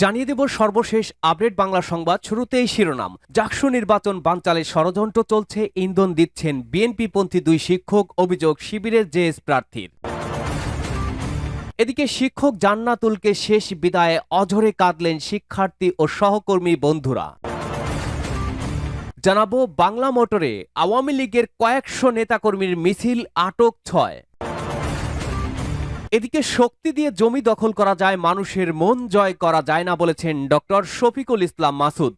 জানিয়ে দেব সর্বশেষ আপডেট বাংলা সংবাদ শুরুতেই শিরোনাম। জাকসু নির্বাচন বানচালে ষড়যন্ত্র চলছে, ইন্ধন দিচ্ছেন বিএনপিপন্থী দুই শিক্ষক, অভিযোগ শিবিরের জেএস প্রার্থীর। এদিকে শিক্ষক জান্নাতুলকে শেষ বিদায়ে অঝরে কাঁদলেন শিক্ষার্থী ও সহকর্মী বন্ধুরা। জানাব বাংলা মোটরে আওয়ামী লীগের কয়েকশো নেতাকর্মীর মিছিল আটক ছয়। এদিকে শক্তি দিয়ে জমি দখল করা যায়, মানুষের মন জয় করা যায় না বলেছেন ডক্টর শফিকুল ইসলাম মাসুদ।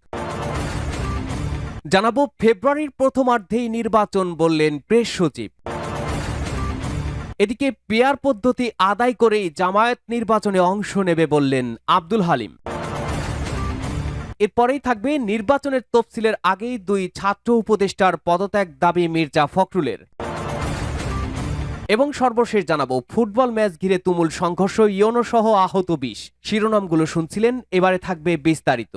জানাব, ফেব্রুয়ারির প্রথমার্ধেই নির্বাচন বললেন প্রেস সচিব। এদিকে পেয়ার পদ্ধতি আদায় করেই জামায়াত নির্বাচনে অংশ নেবে বললেন আব্দুল হালিম। এরপরেই থাকবে নির্বাচনের তফসিলের আগেই দুই ছাত্র উপদেষ্টার পদত্যাগ দাবি মির্জা ফখরুলের। এবং সর্বশেষ জানাব, ফুটবল ম্যাচ ঘিরে তুমুল সংঘর্ষ ইয়নো সহ আহত বিশ। শিরোনামগুলো শুনছিলেন, এবারে থাকবে বিস্তারিত।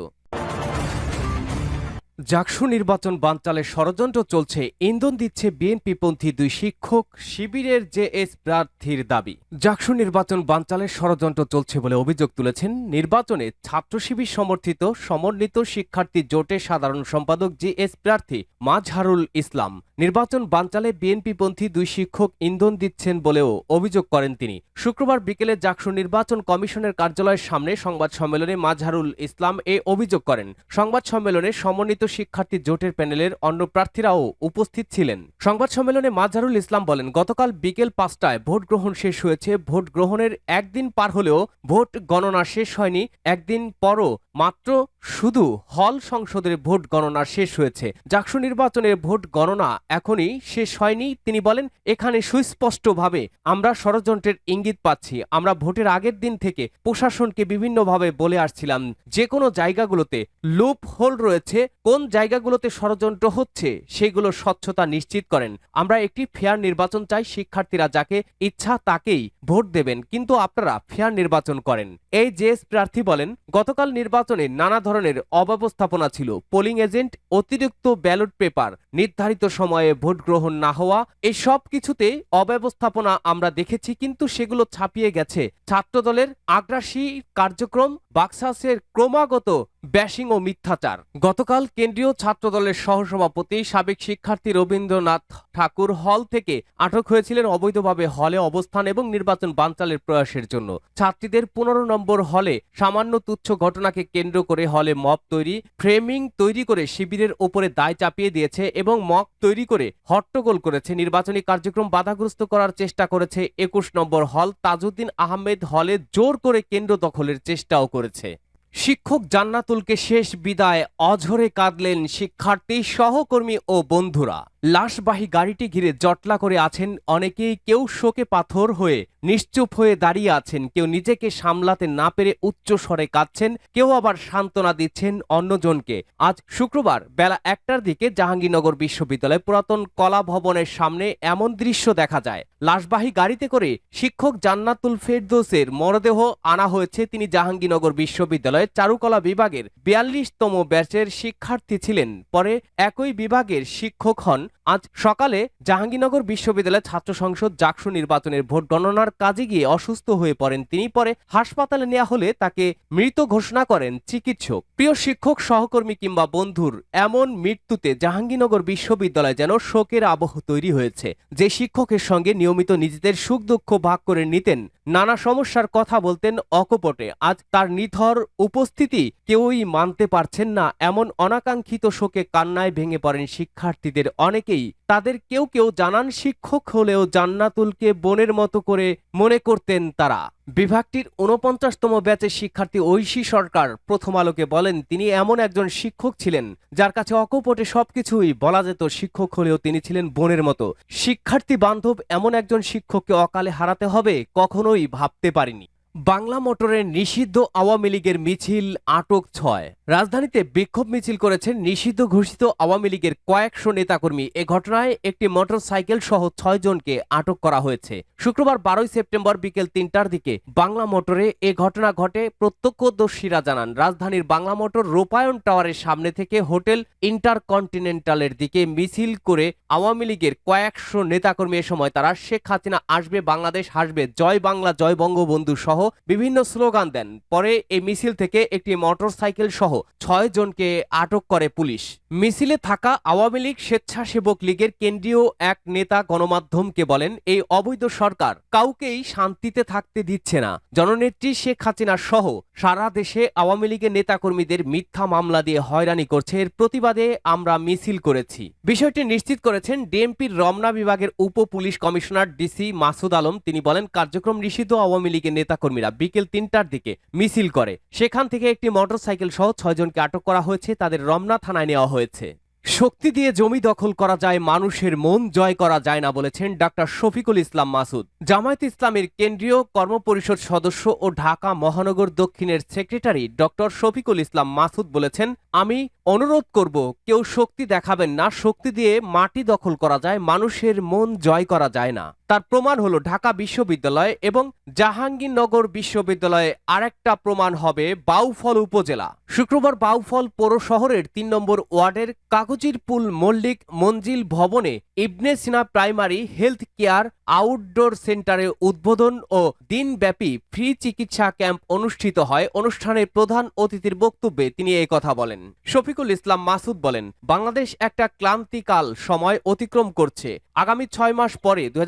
জাকসু নির্বাচন বানচালে ষড়যন্ত্র চলছে। ইন্ধন দিচ্ছে বিএনপিপন্থী দুই শিক্ষক শিবিরের জেএস প্রার্থীর দাবি। জাকসু নির্বাচন বানচালে ষড়যন্ত্র চলছে বলে অভিযোগ তুলেছেন নির্বাচনে ছাত্র শিবির সমর্থিত সমন্বিত শিক্ষার্থী জোটের সাধারণ সম্পাদক জেএস প্রার্থী মাজহারুল ইসলাম। নির্বাচন বানচালে বিএনপিপন্থী দুই শিক্ষক ইন্ধন দিচ্ছেন বলেও অভিযোগ করেন তিনি। শুক্রবার বিকেলে জাকসু নির্বাচন কমিশনের কার্যালয়ের সামনে সংবাদ সম্মেলনে মাজহারুল ইসলাম এ অভিযোগ করেন। সংবাদ সম্মেলনে সমন্বিত শিক্ষার্থী জোটের প্যানেলের অন্য প্রার্থীরাও উপস্থিত ছিলেন। সংবাদ সম্মেলনে মাজারুল ইসলাম বলেন, গতকাল বিকেল পাঁচটায় ভোট গ্রহণ শেষ হয়েছে। ভোট গ্রহণের একদিন পার হলেও ভোট গণনা শেষ হয়নি। একদিন পরও মাত্র শুধু হল সংসদের ভোট গণনা শেষ হয়েছে। জাকসু নির্বাচনের ভোট গণনা এখনই শেষ হয়নি। তিনি বলেন, এখানে সুস্পষ্টভাবে আমরা ষড়যন্ত্রের ইঙ্গিত পাচ্ছি। আমরা ভোটের আগের দিন থেকে প্রশাসনকে বিভিন্নভাবে বলে আসছিলাম, যে কোনো জায়গাগুলোতে লুপ হোল রয়েছে। কোন জায়গাগুলোতে ষড়যন্ত্র হচ্ছে, সেগুলো স্বচ্ছতা নিশ্চিত করেন। আমরা একটি ফেয়ার নির্বাচন চাই, শিক্ষার্থীরা যাকে ইচ্ছা তাকেই ভোট দেবেন। কিন্তু আপনারা ফেয়ার নির্বাচন করেন। এই জেএস প্রার্থী বলেন, গতকাল নির্বাচনে নানা ধরনের অব্যবস্থাপনা ছিল। পোলিং এজেন্ট, অতিরিক্ত ব্যালট পেপার, নির্ধারিত সময়ে ভোট গ্রহণ না হওয়া এই সব কিছুতে অব্যবস্থাপনা আমরা দেখেছি কিন্তু সেগুলো ছাপিয়ে গেছে। ছাত্রদলের আগ্রাসী কার্যক্রম বাক্সাসের ক্রমাগত ব্যাশিং ও মিথ্যাচার। গতকাল কেন্দ্রীয় ছাত্রদলের সহসভাপতি সাবেক শিক্ষার্থী রবীন্দ্রনাথ ঠাকুর হল থেকে আটক হয়েছিলেন অবৈধভাবে হলে অবস্থান এবং নির্বাচন বানচালের প্রয়াসের জন্য। ছাত্রীদের পনেরো নম্বর হলে সামান্য তুচ্ছ ঘটনাকে কেন্দ্র করে হলে মব তৈরি, ফ্রেমিং তৈরি করে শিবিরের ওপরে দায় চাপিয়ে দিয়েছে এবং মক তৈরি করে হট্টগোল করেছে। নির্বাচনী কার্যক্রম বাধাগ্রস্ত করার চেষ্টা করেছে একুশ নম্বর হল। তাজউদ্দিন আহমেদ হলে জোর করে কেন্দ্র দখলের চেষ্টাও করেছে। শিক্ষক জান্নাতুলকে শেষ বিদায় অঝরে কাঁদলেন শিক্ষার্থী সহকর্মী ও বন্ধুরা। লাশবাহী গাড়িটি ঘিরে জটলা করে আছেন অনেকেই। কেউ শোকে পাথর হয়ে নিশ্চুপ হয়ে দাঁড়িয়ে আছেন। কেউ নিজেকে সামলাতে না পেরে উচ্চ স্বরে কাঁদছেন। কেউ আবার সান্ত্বনা দিচ্ছেন অন্যজনকে। আজ শুক্রবার বেলা একটার দিকে জাহাঙ্গীরনগর বিশ্ববিদ্যালয় পুরাতন কলা ভবনের সামনে এমন দৃশ্য দেখা যায়। লাশবাহী গাড়িতে করে শিক্ষক জান্নাতুল ফেরদোসের মরদেহ আনা হয়েছে। তিনি জাহাঙ্গীরনগর বিশ্ববিদ্যালয়ের চারুকলা বিভাগের বিয়াল্লিশতম ব্যাচের শিক্ষার্থী ছিলেন। পরে একই বিভাগের শিক্ষক হন। আজ সকালে জাহাঙ্গীরনগর বিশ্ববিদ্যালয়ের ছাত্র সংসদ জাকসু নির্বাচনের ভোট গণনার কাজে গিয়ে অসুস্থ হয়ে পড়েন তিনি। পরে হাসপাতালে নেওয়া হলে তাকে মৃত ঘোষণা করেন চিকিৎসক। প্রিয় শিক্ষক, সহকর্মী কিংবা বন্ধুর এমন মৃত্যুতে জাহাঙ্গীরনগর বিশ্ববিদ্যালয় যেন শোকের আবহ তৈরি হয়েছে। যে শিক্ষকের সঙ্গে নিয়মিত নিজেদের সুখ দুঃখ ভাগ করে নিতেন, নানা সমস্যার কথা বলতেন অকপটে। আজ তার নিথর উপস্থিতি কেউই মানতে পারছেন না। এমন অনাকাঙ্ক্ষিত শোকে কান্নায় ভেঙে পড়েন শিক্ষার্থীদের অনেকেই তাদের কেউ কেউ জানান শিক্ষক হলেও জান্নাতুলকে বোনের মতো করে মনে করতেন তারা। বিভাগটির উনপঞ্চাশতম ব্যাচের শিক্ষার্থী ঐশী সরকার প্রথম আলোকে বলেন, তিনি এমন একজন শিক্ষক ছিলেন যার কাছে অকপটে সবকিছুই বলা যেত, শিক্ষক হলেও তিনি ছিলেন বোনের মতো। শিক্ষার্থী বান্ধব এমন একজন শিক্ষককে অকালে হারাতে হবে, কখনোই ভাবতে পারিনি। বাংলা মোটরের নিষিদ্ধ আওয়ামী লীগের মিছিল আটক ছয়। রাজধানীতে বিক্ষোভ মিছিল করেছেন নিষিদ্ধ ঘোষিত আওয়ামী লীগের কয়েকশো নেতাকর্মী। এ ঘটনায় একটি মোটরসাইকেল সহ ছয় জনকে আটক করা হয়েছে। শুক্রবার বারোই সেপ্টেম্বর বিকেল তিনটার দিকে বাংলা মোটরে এ ঘটনা ঘটে। প্রত্যক্ষদর্শীরা জানান, রাজধানীর বাংলা মোটর রূপায়ণ টাওয়ারের সামনে থেকে হোটেল ইন্টারকন্টিনেন্টালের দিকে মিছিল করে আওয়ামী লীগের কয়েকশো নেতাকর্মী এ সময় তারা শেখ হাসিনা আসবে বাংলাদেশ, হাসবে, জয় বাংলা, জয় বঙ্গবন্ধু সহ বিভিন্ন স্লোগান দেন। পরে এই মিছিল থেকে একটি মোটরসাইকেল সহ ছয় জনকে আটক করে পুলিশ। মিছিলে থাকা আওয়ামী লীগ স্বেচ্ছাসেবক লীগের কেন্দ্রীয় এক নেতা গণমাধ্যমকে বলেন, এই অবৈধ সরকার কাউকেই শান্তিতে থাকতে দিচ্ছে না। জননেত্রী শেখ হাসিনা সহ সারা দেশে আওয়ামী লীগের নেতাকর্মীদের মিথ্যা মামলা দিয়ে হয়রানি করছে। এর প্রতিবাদে আমরা মিছিল করেছি। বিষয়টি নিশ্চিত করেছেন ডিএমপির রমনা বিভাগের উপ police commissioner DC Masud Alam. তিনি বলেন, কার্যক্রম নিষিদ্ধ আওয়ামী লীগের নেতাকর্মীরা বিকেল তিনটার দিকে মিছিল করে। সেখান থেকে একটি মোটরসাইকেল সহ ছয়জনকে আটক করা হয়েছে, তাদের রমনা থানায় নেওয়া হয়েছে। শক্তি দিয়ে জমি দখল করা যায়, মানুষের মন জয় করা যায় না বলেছেন ডাক্তার শফিকুল ইসলাম মাসুদ। জামায়াত ইসলামের কেন্দ্রীয় কর্মপরিষদ সদস্য ও ঢাকা মহানগর দক্ষিণের সেক্রেটারি ডক্টর শফিকুল ইসলাম মাসুদ বলেছেন, আমি অনুরোধ করব, কেউ শক্তি দেখাবেন না, শক্তি দিয়ে মাটি দখল করা যায়, মানুষের মন জয় করা যায় না। তার প্রমাণ হলো ঢাকা বিশ্ববিদ্যালয় এবং জাহাঙ্গীরনগর বিশ্ববিদ্যালয়ে আরেকটা প্রমাণ হবে বাউফল উপজেলা। শুক্রবার বাউফল পৌর শহরের তিন নম্বর ওয়ার্ডের কাগজির পুল মল্লিক মঞ্জিল ভবনে Ibne Sina primary health care outdoor সেন্টারে উদ্বোধন ও দিনব্যাপী ফ্রি চিকিৎসা ক্যাম্প অনুষ্ঠিত হয়। অনুষ্ঠানের প্রধান অতিথির বক্তব্যে তিনি এই কথা বলেন। শফিকুল ইসলাম মাসুদ বলেন, বাংলাদেশ একটা ক্লান্তিকাল সময় অতিক্রম করছে। আগামী ছয় মাস পরে দু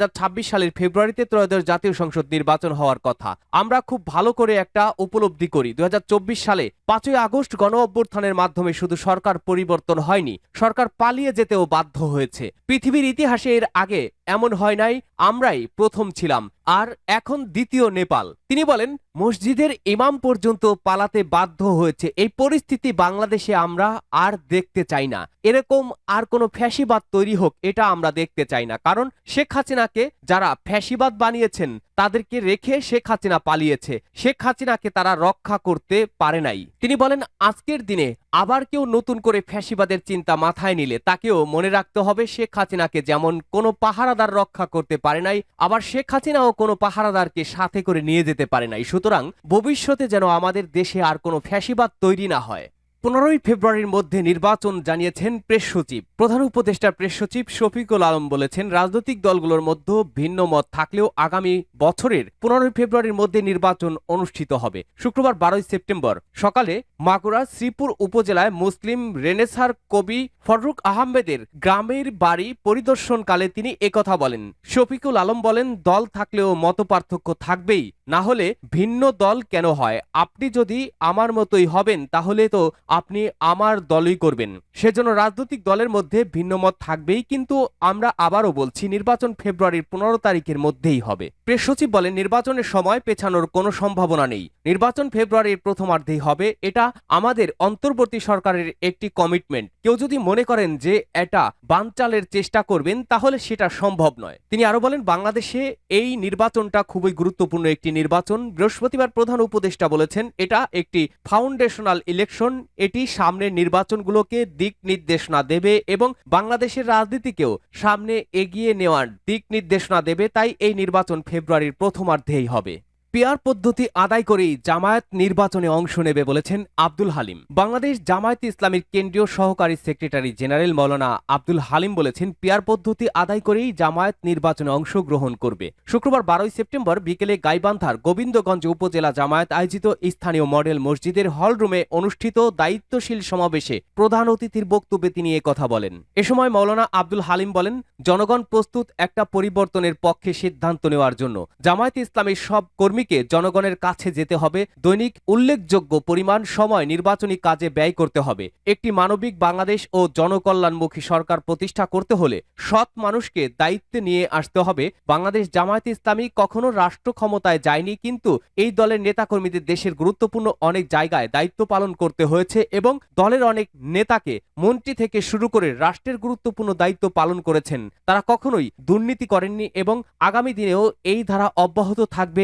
সালের ফেব্রুয়ারিতে ত্রয়োদশ জাতীয় সংসদ নির্বাচন হওয়ার কথা। আমরা খুব ভালো করে একটা উপলব্ধি করি। দু হাজার চব্বিশ সালে পাঁচই আগস্ট গণ অভ্যুত্থানের মাধ্যমে শুধু সরকার পরিবর্তন হয়নি, সরকার পালিয়ে যেতেও বাধ্য হয়েছে। পৃথিবীর ইতিহাসে এর আগে এমন হয় নাই আমরাই প্রথম ছিলাম। আর এখন দ্বিতীয় নেপাল। তিনি বলেন, মসজিদের ইমাম পর্যন্ত পালাতে বাধ্য হয়েছে। এই পরিস্থিতি বাংলাদেশে আমরা আর দেখতে চাই না। এরকম আর কোনো ফ্যাসিবাদ তৈরি হোক, এটা আমরা দেখতে চাই না। কারণ শেখ হাসিনাকে যারা ফ্যাসিবাদ বানিয়েছেন, তাদেরকে রেখে শেখ হাসিনা পালিয়েছে। শেখ হাসিনাকে তারা রক্ষা করতে পারে নাই। তিনি বলেন, আজকের দিনে আবার কেউ নতুন করে ফ্যাসিবাদের চিন্তা মাথায় নিলে তাকেও মনে রাখতে হবে, শেখ হাসিনাকে যেমন কোনো পাহারাদার রক্ষা করতে পারে নাই, আবার শেখ হাসিনাও কোনো পাহারাদারকে সাথে করে নিয়ে যেতে পারে নাই। সুতরাং ভবিষ্যতে যেন আমাদের দেশে আর কোনো ফ্যাসিবাদ তৈরি না হয়। পনেরোই ফেব্রুয়ারির মধ্যে নির্বাচন জানিয়েছেন প্রেস সচিব। প্রধান উপদেষ্টা প্রেস সচিব শফিকুল আলম বলেছেন, রাজনৈতিক দলগুলোর মধ্যে ভিন্ন মত থাকলেও আগামী বছরের পনেরোই ফেব্রুয়ারির মধ্যে নির্বাচন অনুষ্ঠিত হবে। শুক্রবার বারোই সেপ্টেম্বর সকালে মাগুরা শ্রীপুর উপজেলায় মুসলিম রেনেসার কবি ফররুক আহমেদের গ্রামের বাড়ি পরিদর্শনকালে তিনি একথা বলেন। শফিকুল আলম বলেন, দল থাকলেও মতপার্থক্য থাকবেই। না হলে ভিন্ন দল কেন হয়? আপনি যদি আমার মতোই হবেন, তাহলে তো আপনি আমার দলই করবেন। সেজন্য রাজনৈতিক দলের মধ্যে ভিন্ন মত থাকবেই, কিন্তু আমরা আবারও বলছি, নির্বাচন ফেব্রুয়ারির পনেরো তারিখের মধ্যেই হবে। প্রেস সচিব বলেন, নির্বাচনের সময় পেছানোর কোনো সম্ভাবনা নেই। নির্বাচন ফেব্রুয়ারির প্রথমার্ধেই হবে। এটা আমাদের অন্তর্বর্তী সরকারের একটি কমিটমেন্ট। কেউ যদি মনে করেন যে এটা বানচালের চেষ্টা করবেন, তাহলে সেটা সম্ভব নয়। তিনি আরও বলেন, বাংলাদেশে এই নির্বাচনটা খুবই গুরুত্বপূর্ণ একটি নির্বাচন বৃহস্পতিবার প্রধান উপদেষ্টা বলেছেন, এটা একটি ফাউন্ডেশনাল ইলেকশন, এটি সামনের নির্বাচনগুলোকে দিক নির্দেশনা দেবে এবং বাংলাদেশের রাজনীতিকেও সামনে এগিয়ে নেওয়ার দিক নির্দেশনা দেবে, তাই এই নির্বাচন ফেব্রুয়ারির প্রথমার্ধেই হবে। পেয়ার পদ্ধতি আদায় করেই জামায়াত নির্বাচনে অংশ নেবে বলেছেন আব্দুল হালিম। বাংলাদেশ জামায়াত ইসলামীর কেন্দ্রীয় সহকারী সেক্রেটারি জেনারেল মৌলানা আব্দুল হালিম বলেছেন, পেয়ার পদ্ধতি আদায় করেই জামায়াত নির্বাচনে অংশ গ্রহণ করবে। শুক্রবার বারোই সেপ্টেম্বর বিকেলে গাইবান্ধার গোবিন্দগঞ্জ উপজেলা জামায়াত আয়োজিত স্থানীয় মডেল মসজিদের হলরুমে অনুষ্ঠিত দায়িত্বশীল সমাবেশে প্রধান অতিথির বক্তব্যে তিনি কথা বলেন। এ সময় মৌলানা আব্দুল হালিম বলেন, জনগণ প্রস্তুত একটা পরিবর্তনের পক্ষে সিদ্ধান্ত নেওয়ার জন্য জামায়াত ইসলামের সব কর্মী কর্মীকে জনগণের কাছে যেতে হবে, দৈনিক উল্লেখযোগ্য পরিমাণ সময় নির্বাচনী কাজে ব্যয় করতে হবে। একটি মানবিক বাংলাদেশ ও জনকল্যাণমুখী সরকার প্রতিষ্ঠা করতে হলে সৎ মানুষকে দায়িত্বে নিয়ে আসতে হবে। বাংলাদেশ জামায়াত ইসলামী কখনো রাষ্ট্র ক্ষমতায় যায়নি, কিন্তু এই দলের নেতাকর্মীদের দেশের গুরুত্বপূর্ণ অনেক জায়গায় দায়িত্ব পালন করতে হয়েছে এবং দলের অনেক নেতাকে মন্ত্রী থেকে শুরু করে রাষ্ট্রের গুরুত্বপূর্ণ দায়িত্ব পালন করেছেন। তারা কখনোই দুর্নীতি করেননি এবং আগামী দিনেও এই ধারা অব্যাহত থাকবে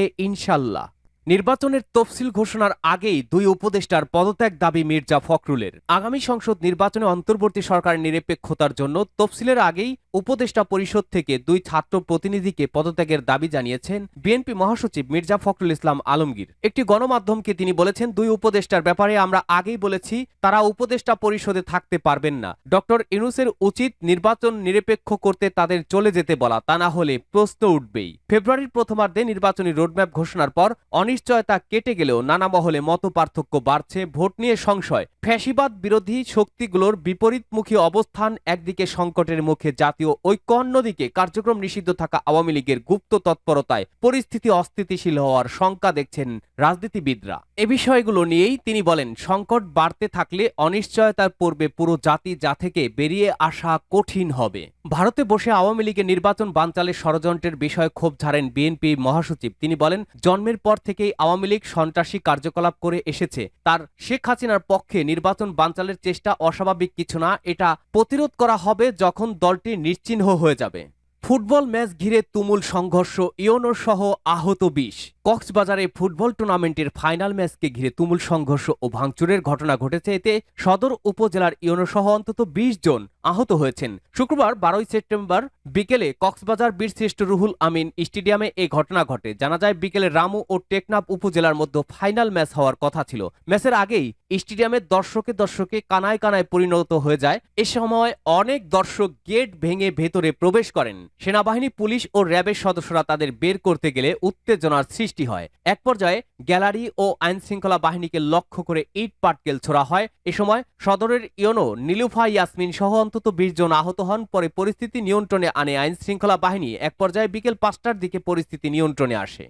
ইনশাল্লাহ নির্বাচনের তফসিল ঘোষণার আগেই দুই উপদেষ্টার পদত্যাগ দাবি মির্জা ফখরুলের। আগামী সংসদ নির্বাচনে অন্তর্বর্তী সরকারের নিরপেক্ষতার জন্য তফসিলের আগেই উপদেষ্টা পরিষদ থেকে দুই ছাত্র প্রতিনিধিকে পদত্যাগের দাবি জানিয়েছেন বিএনপি মহাসচিব মির্জা ফখরুল ইসলাম আলমগীর। একটি গণমাধ্যমকে তিনি বলেছেন, দুই উপদেষ্টার ব্যাপারে আমরা আগেই বলেছি, তারা উপদেষ্টা পরিষদে থাকতে পারবেন না। ডক্টর ইনুসের উচিত নির্বাচন নিরপেক্ষ করতে তাদের চলে যেতে বলা, তা না হলে প্রশ্ন উঠবেই। ফেব্রুয়ারির প্রথমার্ধে নির্বাচনী রোডম্যাপ ঘোষণার পর অনিশ্চিত অনিশ্চয়তা কেটে গেলেও নানা মহলে মত পার্থক্য বাড়ছে, ভোট নিয়ে সংশয়। ফ্যাসিবাদ বিরোধী শক্তিগুলোর বিপরীতমুখী অবস্থান একদিকে সংকটের মুখে জাতীয় ঐক্য, অন্যদিকে কার্যক্রম নিষিদ্ধ থাকা আওয়ামী লীগের গুপ্ত তৎপরতায় পরিস্থিতি অস্থিতিশীল হওয়ার শঙ্কা দেখছেন রাজনীতিবিদরা। এ বিষয়গুলো নিয়েই তিনি বলেন, সংকট বাড়তে থাকলে অনিশ্চয়তার পূর্বে পুরো জাতি যা থেকে বেরিয়ে আসা কঠিন হবে। ভারতে বসে আওয়ামী লীগের নির্বাচন বানচালের ষড়যন্ত্রের বিষয়ে ক্ষোভ ঝাড়েন বিএনপি মহাসচিব। তিনি বলেন, জন্মের পর থেকেই আওয়ামী লীগ সন্ত্রাসী কার্যকলাপ করে এসেছে। তার শেখ হাসিনার পক্ষে নির্বাচন বানচালের চেষ্টা অস্বাভাবিক কিছু না, এটা প্রতিরোধ করা হবে যখন দলটি নিশ্চিহ্ন হয়ে যাবে। ফুটবল ম্যাচ ঘিরে তুমুল সংঘর্ষ ইয়োনোর সহ আহত বিশ। কক্সবাজারে ফুটবল টুর্নামেন্টের ফাইনাল ম্যাচকে ঘিরে তুমুল সংঘর্ষ ও ভাঙচুরের ঘটনা ঘটেছে। এতে সদর উপজেলার ইয়োনো সহ অন্তত বিশ জন আহত হয়েছেন। শুক্রবার বারোই সেপ্টেম্বর বিকেলে কক্সবাজার বীরশ্রেষ্ঠ রুহুল আমিন স্টেডিয়ামে এই ঘটনা ঘটে। জানা যায়, বিকেলে রামু ও টেকনাফ উপজেলার মধ্যে ফাইনাল ম্যাচ হওয়ার কথা ছিল। ম্যাচের আগেই স্টেডিয়ামের দর্শকে দর্শকে কানায় কানায় পরিণত হয়ে যায়। এ সময় অনেক দর্শক গেট ভেঙে ভেতরে প্রবেশ করেন। সেনাবাহিনী, পুলিশ ও র্যাবের সদস্যরা তাদের বের করতে গেলে উত্তেজনার সৃষ্টি হয়। এক পর্যায়ে গ্যালারি ও আইন শৃঙ্খলা বাহিনীকে লক্ষ্য করে ইট পাটকেল ছোড়া হয়। এ সময় সদরের ইয়নো নীলুফা ইয়াসমিন সহ অন্তত বিশ জন আহত হন, পরে পরিস্থিতি নিয়ন্ত্রণে আনে আইন শৃঙ্খলা বাহিনী। এক পর্যায়ে বিকেল পাঁচটার দিকে পরিস্থিতি নিয়ন্ত্রণে আসে।